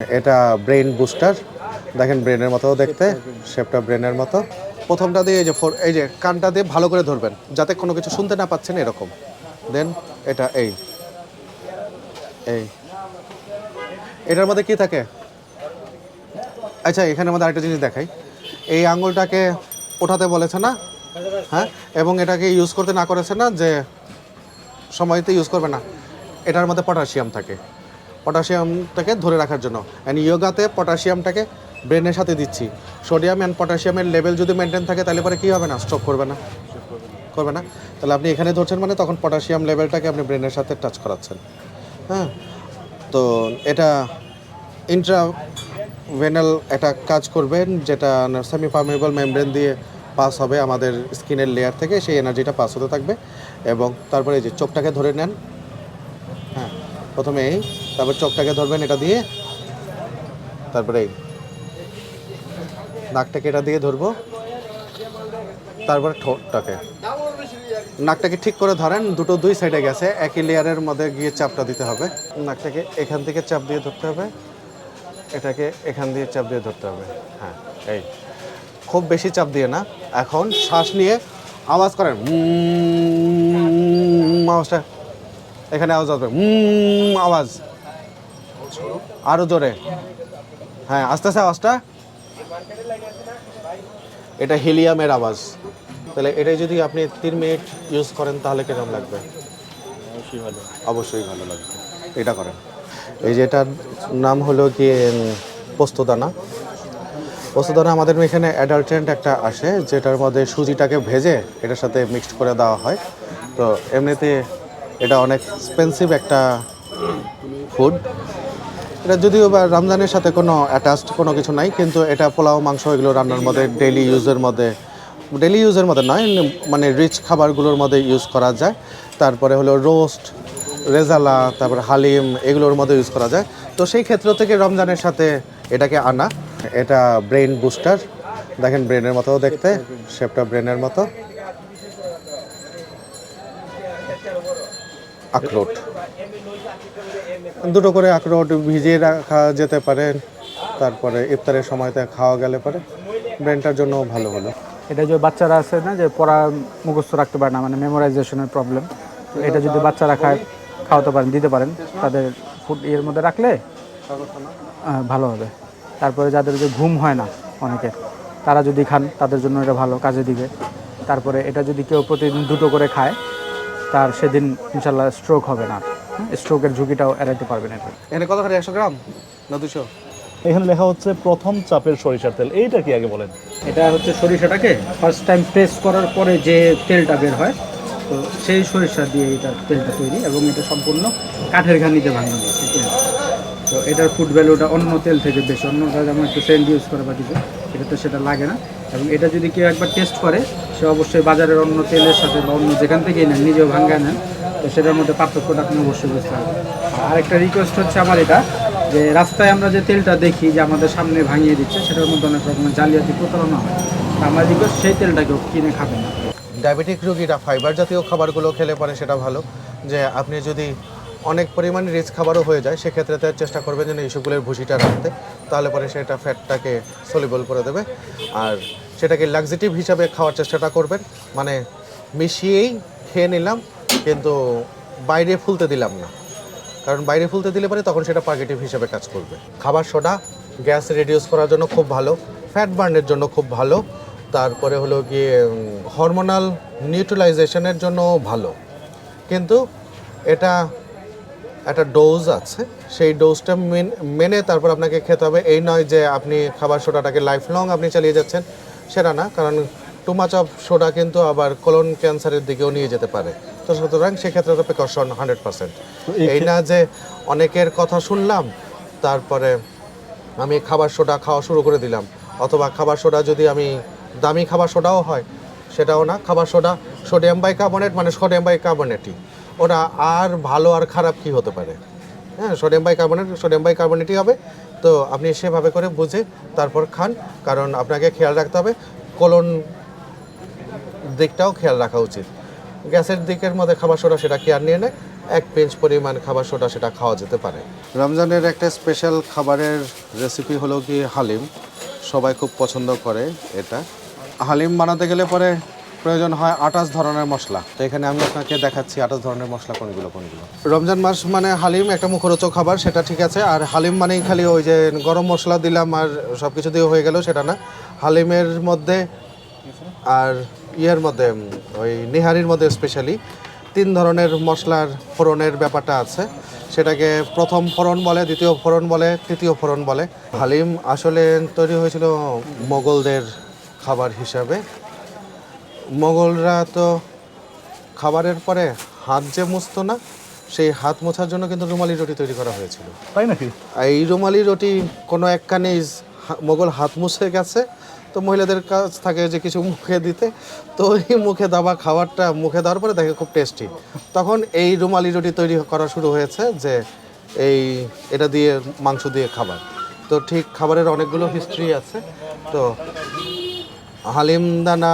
এটা brain booster দেখেন ব্রেনের মতো দেখতে শেপটা ব্রেনের মতো। প্রথমটা দিয়ে এই যে ফোর এই যে কানটা দিয়ে ভালো করে ধরবেন, যাতে কোনো কিছু শুনতে না পাচ্ছেন এরকম। দেন এটা এই। এই। এটার মধ্যে কি থাকে? আচ্ছা এখানের মধ্যে আরেকটা জিনিস দেখাই। এই আঙুলটাকে ওঠাতে বলেছে না? হ্যাঁ? এবং এটাকে ইউজ করতে না করেছে না যে সময়তে ইউজ করবে না। এটার মধ্যে পটাশিয়াম থাকে। পটাশিয়ামটাকে ধরে রাখার জন্য। অ্যান্ড ইয়োগাতে পটাশিয়ামটাকে ব্রেনের সাথে দিচ্ছি। সোডিয়াম অ্যান্ড পটাশিয়ামের লেভেল যদি মেনটেন থাকে, তাহলে পরে কী হবে না? স্ট্রোক করবে না। করবে না। তাহলে আপনি এখানে ধরছেন মানে তখন পটাশিয়াম লেভেলটাকে আপনি ব্রেনের সাথে টাচ করাচ্ছেন। হ্যাঁ? তো এটা ইন্ট্রা ভেনাল একটা কাজ করবেন, যেটা সেমি পারমেবল মেমব্রেন দিয়ে পাস হবে আমাদের স্কিনের লেয়ার থেকে, সেই এনার্জিটা পাস হতে থাকবে। এবং তারপরে যে চোখটাকে ধরে নেন প্রথমে এই তারপর চোখটাকে ধরবেন এটা দিয়ে। তারপরে এই নাকটাকে এটা দিয়ে ধরবো। তারপরে ঠোঁটটাকে। নাকটাকে ঠিক করে ধরেন, দুটো দুই সাইডে গেছে, একই লেয়ারের মধ্যে গিয়ে চাপটা দিতে হবে। নাকটাকে এখান থেকে চাপ দিয়ে ধরতে হবে। এটাকে এখান দিয়ে চাপ দিয়ে ধরতে হবে। হ্যাঁ এই। খুব বেশি চাপ দিয়ে না। এখন শ্বাস নিয়ে আওয়াজ করেন। আওয়াজটা এখানে আওয়াজ আসবে। আওয়াজ। আরও জোরে। হ্যাঁ আস্তে আস্তে আওয়াজটা। এটা হিলিয়ামের আওয়াজ। তাহলে এটাই যদি আপনি তিন মিনিট ইউজ করেন তাহলে কীরকম লাগবে? অবশ্যই ভালো। অবশ্যই ভালো লাগবে। এটা করেন। এই যে এটার নাম হলো উম, পোস্তদানা। পোস্তদানা আমাদের এখানে অ্যাডাল্টেন্ট একটা আসে যেটার মধ্যে সুজিটাকে ভেজে এটার সাথে মিক্সড করে দেওয়া হয়। তো এমনিতে এটা অনেক এক্সপেন্সিভ একটা ফুড এটা যদিও বা রমজানের সাথে কোনো অ্যাটাচড কোনো কিছু নাই, কিন্তু এটা পোলাও, মাংস এগুলো রান্নার মধ্যে ডেইলি ইউজের মধ্যে ডেইলি ইউজের মধ্যে নয় মানে রিচ খাবারগুলোর মধ্যে ইউজ করা যায়। তারপরে হলো রোস্ট রেজালা, তারপরে হালিম এগুলোর মধ্যে ইউজ করা যায়। তো সেই ক্ষেত্র থেকে রমজানের সাথে এটাকে আনা। এটা ব্রেন বুস্টার দেখেন ব্রেনের মতো দেখতে শেপটা ব্রেনের মতো। আখরোট। দুটো করে আখরোট ভিজিয়ে রাখা যেতে পারে তারপরে ইফতারের সময়তে খাওয়া গেলে পরে। ব্রেনটার জন্য ভালো হলো। এটা যে বাচ্চারা আছে না যে পড়া মুখস্থ রাখতে পারে না মানে মেমোরাইজেশনের প্রবলেম তো এটা যদি বাচ্চারা খায় খাওয়াতে পারেন দিতে পারেন তাদের ফুড ইয়ের মধ্যে রাখলে ভালো হবে। তারপরে যাদের যে ঘুম হয় না অনেকের তারা যদি খান তাদের জন্য এটা ভালো কাজে দিবে। তারপরে এটা যদি কেউ প্রতিদিন দুটো করে খায় তার সেদিন ইনশাল্লাহ স্ট্রোক হবে না। স্ট্রোকের ঝুঁকিটাও এড়াইতে পারবেন এটা এখানে কত করে? একশো গ্রাম? না দুশো? এখানে লেখা হচ্ছে প্রথম চাপের সরিষার তেল। এইটা কি আগে বলেন? এটা হচ্ছে সরিষাটাকে ফার্স্ট টাইম প্রেস করার পরে যে তেলটা বের হয় তো সেই সরিষা দিয়ে এটা তেলটা তৈরি এবং এটা সম্পূর্ণ কাঠের ঘানিতে ভাঙানো এই তেলটা। তো এটার ফুড ভ্যালুটা অন্য তেল থেকে বেশি। অন্যটা যেমন একটু সেন্ট ইউজ করে বা কিছু এটা তো সেটা লাগে না। এবং এটা যদি কেউ একবার টেস্ট করে, সে অবশ্যই বাজারের অন্য তেলের সাথে বা অন্য যেখান থেকেই নেন, নিজেও ভাঙ্গায় নেন, তো সেটার মধ্যে পার্থক্যটা আপনি অবশ্যই বুঝতে আর আরেকটা রিকোয়েস্ট হচ্ছে আমার এটা, যে রাস্তায় আমরা যে তেলটা দেখি, যে আমাদের সামনে ভাঙিয়ে দিচ্ছে, সেটার মধ্যে অনেক রকমের জালিয়াতি প্রতারণা হয়। আমার রিকোয়েস্ট সেই তেলটাকেও কিনে খাবেন না। ডায়াবেটিক রোগীরা ফাইবার জাতীয় খাবারগুলো খেলে পরে সেটা ভালো। যে আপনি যদি অনেক পরিমাণে রিচ খাবারও হয়ে যায়, সেক্ষেত্রে তো চেষ্টা করবেন যেন এইসবগুলোর ভুসিটা রাখতে। তাহলে পরে সেটা ফ্যাটটাকে সলিবল করে দেবে। আর সেটাকে লাক্সিটিভ হিসাবে খাওয়ার চেষ্টাটা করবেন। মানে মিশিয়েই খেয়ে নিলাম, কিন্তু বাইরে ফুলতে দিলাম না। কারণ বাইরে ফুলতে দিলে পরে তখন সেটা পার্গেটিভ হিসাবে কাজ করবে। খাবার সোডা, গ্যাস রিডিউস করার জন্য খুব ভালো ফ্যাট বার্নের জন্য খুব ভালো, তারপরে হলো গিয়ে হরমোনাল নিউট্রালাইজেশনের জন্য ভালো। কিন্তু এটা একটা ডোজ আছে। সেই ডোজটা মেনে তারপর আপনাকে খেতে হবে। এই নয় যে আপনি খাবার সোডাটাকে লাইফ লং আপনি চালিয়ে যাচ্ছেন সেটা না। কারণ টু মাচ অফ সোডা কিন্তু আবার কোলন ক্যান্সারের দিকেও নিয়ে যেতে পারে। তো সুতরাং সেক্ষেত্রে তো প্রিকশন হান্ড্রেড পার্সেন্ট এই না যে অনেকের কথা শুনলাম তারপরে আমি খাবার সোডা খাওয়া শুরু করে দিলাম। অথবা খাবার সোডা যদি আমি দামি খাবার সোডাও হয় সেটাও না। খাবার সোডা সোডিয়াম বাই কার্বনেট মানে সোডিয়াম বাইকার্বনেটই ওটা আর ভালো আর খারাপ কি হতে পারে? হ্যাঁ সোডিয়াম বাইকার্বনেট, সোডিয়াম বাইকার্বনেটই হবে। তো আপনি সেভাবে করে বুঝে তারপর খান, কারণ আপনাকে খেয়াল রাখতে হবে, কোলন দিকটাও খেয়াল রাখা উচিত। গ্যাসের দিকের মধ্যে খাবার সোডা সেটা কেয়ার নিয়ে নেয়? এক পেঞ্চ পরিমাণ খাবার সোডা সেটা খাওয়া যেতে পারে। রমজানের একটা স্পেশাল খাবারের রেসিপি হলো কি হালিম। সবাই খুব পছন্দ করে এটা। হালিম বানাতে গেলে পরে প্রয়োজন হয় আটাশ ধরনের মশলা। তো এখানে আমি আপনাকে দেখাচ্ছি আটাশ ধরনের মশলা কোনগুলো কোনগুলো। রমজান মাস মানে হালিম, একটা মুখরোচক খাবার, সেটা ঠিক আছে। আর হালিম মানেই খালি ওই যে গরম মশলা দিলাম আর সব কিছু দিয়ে হয়ে গেল, সেটা না। হালিমের মধ্যে আর ইয়ের মধ্যে ওই নিহারির মধ্যে স্পেশালি তিন ধরনের মশলার ফোড়নের ব্যাপারটা আছে। সেটাকে প্রথম ফোড়ন বলে, দ্বিতীয় ফোড়ন বলে, তৃতীয় ফোড়ন বলে। হালিম আসলে তৈরি হয়েছিল মোগলদের খাবার হিসাবে। মোগলরা তো খাবারের পরে হাত যে মুছতো না সেই হাত মোছার জন্য কিন্তু রুমালি রুটি তৈরি করা হয়েছিল। তাই নাকি? আর এই রুমালি রুটি কোনো একখানে মোগল হাত মুছে গেছে তো মহিলাদের কাজ থাকে যে কিছু মুখে দিতে তো এই মুখে দেওয়া খাবারটা মুখে দেওয়ার পরে দেখে খুব টেস্টি। তখন এই রুমালি রুটি তৈরি করা শুরু হয়েছে যে এই এটা দিয়ে মাংস দিয়ে খাবার। তো ঠিক খাবারের অনেকগুলো হিস্ট্রি আছে তো হালিম দানা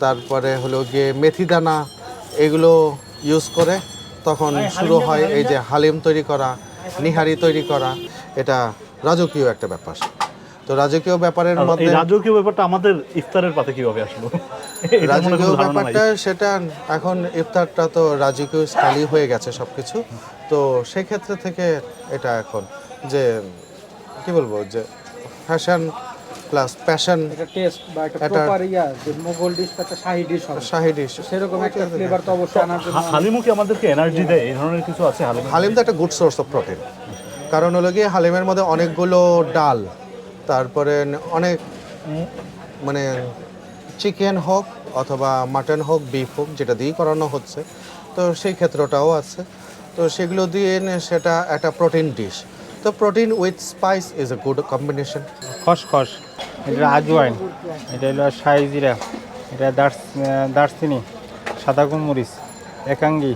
তারপরে হলো গিয়ে মেথি দানা এগুলো ইউজ করে তখন শুরু হয় এই যে হালিম তৈরি করা নিহারি তৈরি করা এটা রাজকীয় একটা ব্যাপার। তো রাজকীয় ব্যাপারের মধ্যে রাজকীয় ব্যাপারটা আমাদের ইফতারের পাতে কীভাবে আসলো? রাজকীয়। ব্যাপারটা সেটা এখন ইফতারটা তো রাজকীয় স্টাইলই হয়ে গেছে সব কিছু তো সেক্ষেত্রে থেকে এটা এখন যে কি বলব যে ফ্যাশন প্লাস প্যাশন একটা টেস্ট বা একটা প্রপার ইয়া যে মোগল ডিশ একটা শাহি ডিশ হবে। শাহি ডিশ সেরকম একটা ফ্লেভার তো অবশ্যই আনার জন্য হালিমও কি আমাদেরকে এনার্জি দেয়? এই ধরনের কিছু আছে হালিম? হালিম তো একটা গুড সোর্স অফ প্রোটিন কারণ হলো গিয়ে হালিমের মধ্যে অনেকগুলো ডাল তারপরে অনেক মানে চিকেন হোক অথবা মাটন হোক বিফ হোক যেটা দিয়েই করানো হচ্ছে। তো সেই ক্ষেত্রটাও আছে। তো সেগুলো দিয়ে সেটা একটা প্রোটিন ডিশ তো protein with spice is a good combination খসখস এটা আজওয়াইন এটা হলো শাহি জিরা এটা দার্স আহ, দারচিনি সাদা গোলমরিচ একাঙ্গি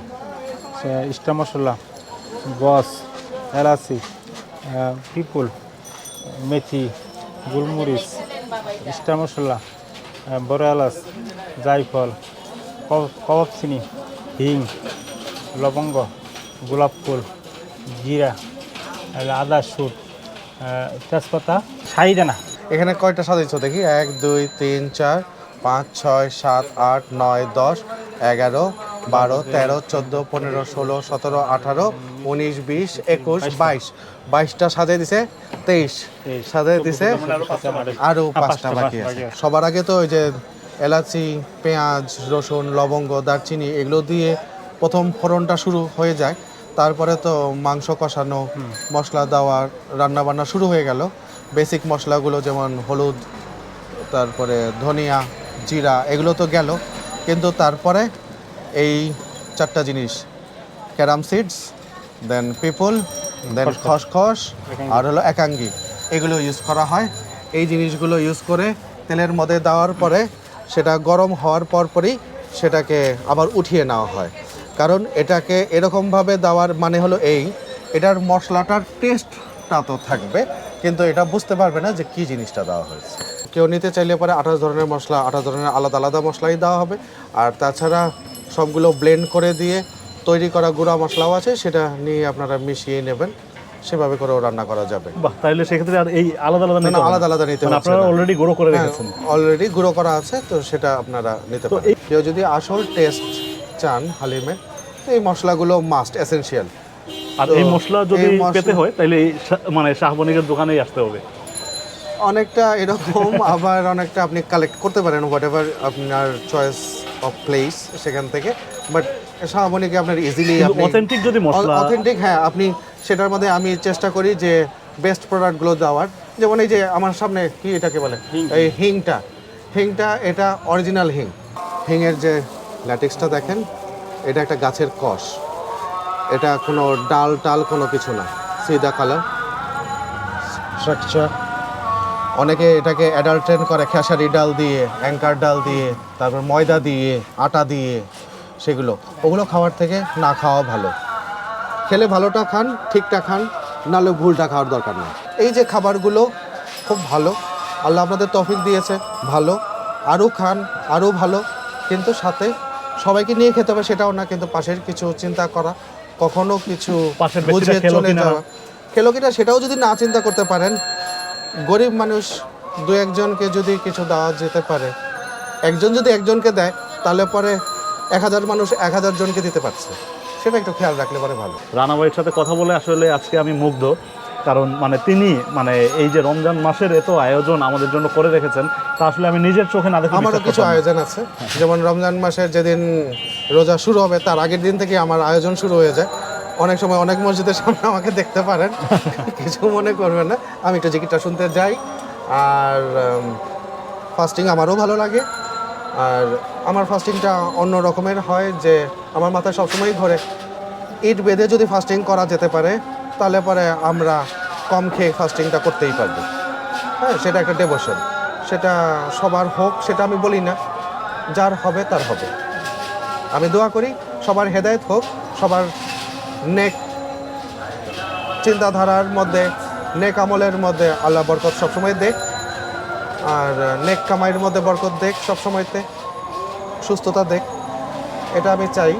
স্টার মশলা গস এলাচি পিপুল মেথি গোলমরিচ স্টার মশলা বড় এলাচ জায়ফল কবাব হিং লবঙ্গ গোলাপ ফুল জিরা আদা সুট তেজপাতা শাহি দানা। এখানে কয়টা সাজাইছো দেখি? এক দুই তিন চার পাঁচ ছয় সাত আট নয় দশ এগারো বারো তেরো চোদ্দ পনেরো ষোলো সতেরো আঠারো উনিশ বিশ একুশ বাইশ। বাইশটা সাজিয়ে দিছে তেইশ। সাজিয়ে দিছে পাঁচটা আরও পাঁচটা বাকি আছে। সবার আগে তো ওই যে এলাচি পেঁয়াজ রসুন লবঙ্গ দারচিনি এগুলো দিয়ে প্রথম ফোড়নটা শুরু হয়ে যায়। তারপরে তো মাংস কষানো মশলা দেওয়ার রান্না বান্না শুরু হয়ে গেল। বেসিক মশলাগুলো যেমন হলুদ তারপরে ধনিয়া জিরা এগুলো তো গেল। কিন্তু তারপরে এই চারটা জিনিস ক্যারাম সিডস দেন পিপল দেন খসখস। আর হলো একাঙ্গি। এগুলো ইউজ করা হয়। এই জিনিসগুলো ইউজ করে তেলের মধ্যে দেওয়ার পরে সেটা গরম হওয়ার পর পরপরই সেটাকে আবার উঠিয়ে নেওয়া হয়। কারণ এটাকে এরকমভাবে দেওয়ার মানে হলো এই এটার মশলাটার টেস্টটা তো থাকবে। কিন্তু এটা বুঝতে পারবে না যে কি জিনিসটা দেওয়া হয়েছে। কেউ নিতে চাইলে পরে আঠাশ ধরনের মশলা আঠাশ ধরনের আলাদা আলাদা মশলাই দেওয়া হবে। আর তাছাড়া সবগুলো ব্লেন্ড করে দিয়ে তৈরি করা গুঁড়া মশলাও আছে সেটা নিয়ে আপনারা মিশিয়ে নেবেন। সেভাবে করেও রান্না করা যাবে। বাহ তাহলে সেক্ষেত্রে আর এই আলাদা আলাদা নিতে হবে। আলাদা আলাদা নিতে মানে হচ্ছে আপনারা হ্যাঁ, অলরেডি গুঁড়ো করে রেখেছেন। অলরেডি গুঁড়ো করা আছে তো সেটা আপনারা নিতে পারেন। কেউ যদি আসল টেস্ট চান হালিমে তো এই মশলাগুলো মাস্ট এসেনশিয়াল আর এই মশলা যদি পেতে হয় তাহলে এই মানে শাহবনিকের দোকানেই আসতে হবে। অনেকটা এরকম আবার অনেকটা আপনি কালেক্ট করতে পারেন হোয়াট এভার আপনার চয়েস অফ প্লেস সেখান থেকে। বাট শাহবনিকে আপনার ইজিলি অথেন্টিক যদি মশলা অথেন্টিক হ্যাঁ আপনি সেটার মধ্যে আমি চেষ্টা করি যে বেস্ট প্রোডাক্টগুলো দেওয়ার। যেমন এই যে আমার সামনে কি এটাকে বলে? এই হিংটা। হিংটা এটা অরিজিনাল হিং। হিংয়ের যে ল্যাটিক্সটা দেখেন এটা একটা গাছের কষ। এটা কোনো ডাল টাল কোনো কিছু না সিদা কালার। স্ট্রাকচার অনেকে এটাকে অ্যাডাল্টেন করে খেসারি ডাল দিয়ে অ্যাঙ্কার ডাল দিয়ে তারপর ময়দা দিয়ে আটা দিয়ে সেগুলো। ওগুলো খাওয়ার থেকে না খাওয়া ভালো। খেলে ভালোটা খান ঠিকটা খান নাহলে ভুলটা খাওয়ার দরকার নেই। এই যে খাবারগুলো খুব ভালো। আল্লাহ আপনাদের তফিক দিয়েছে ভালো। আরও খান আরও ভালো। কিন্তু সাথে সবাইকে নিয়ে খেতে হবে সেটাও না কিন্তু পাশের কিছু চিন্তা করা। কখনো কিছু পাশের খেলো চলে কিনা। যাওয়া। খেলো কিনা সেটাও যদি না চিন্তা করতে পারেন গরিব মানুষ দু একজনকে যদি কিছু দেওয়া যেতে পারে একজন যদি একজনকে দেয় তাহলে পরে এক হাজার মানুষ এক হাজার জনকে দিতে পারছে। সেটা একটু খেয়াল রাখলে পরে ভালো। রানা ভাইয়ের সাথে কথা বলে আসলে আজকে আমি মুগ্ধ। কারণ মানে তিনি মানে এই যে রমজান মাসের এত আয়োজন আমাদের জন্য করে রেখেছেন তা আসলে আমি নিজের চোখে না দেখে আমারও কিছু আয়োজন আছে। যেমন রমজান মাসের যেদিন রোজা শুরু হবে তার আগের দিন থেকে আমার আয়োজন শুরু হয়ে যায়। অনেক সময় অনেক মসজিদের সামনে আমাকে দেখতে পারেন। কিছু মনে করবেন না। আমি একটু জিকিরটা শুনতে যাই। আর ফাস্টিং আমারও ভালো লাগে। আর আমার ফাস্টিংটা অন্য রকমের হয় যে আমার মাথায় সবসময় ঘরে ইট বেঁধে যদি ফাস্টিং করা যেতে পারে তাহলে পরে আমরা কম খেয়ে ফাস্টিংটা করতেই পারব। হ্যাঁ সেটা একটা ডেভোশন সেটা সবার হোক, সেটা আমি বলি না। যার হবে, তার হবে। আমি দোয়া করি, সবার হেদায়েত হোক, সবার নেক চিন্তাধারার মধ্যে, নেক আমলের মধ্যে আল্লাহ বরকত সবসময় দেখ, আর নেক কামাইয়ের মধ্যে বরকত দেখ সবসময়তে, সুস্থতা দেখ, এটা আমি চাই।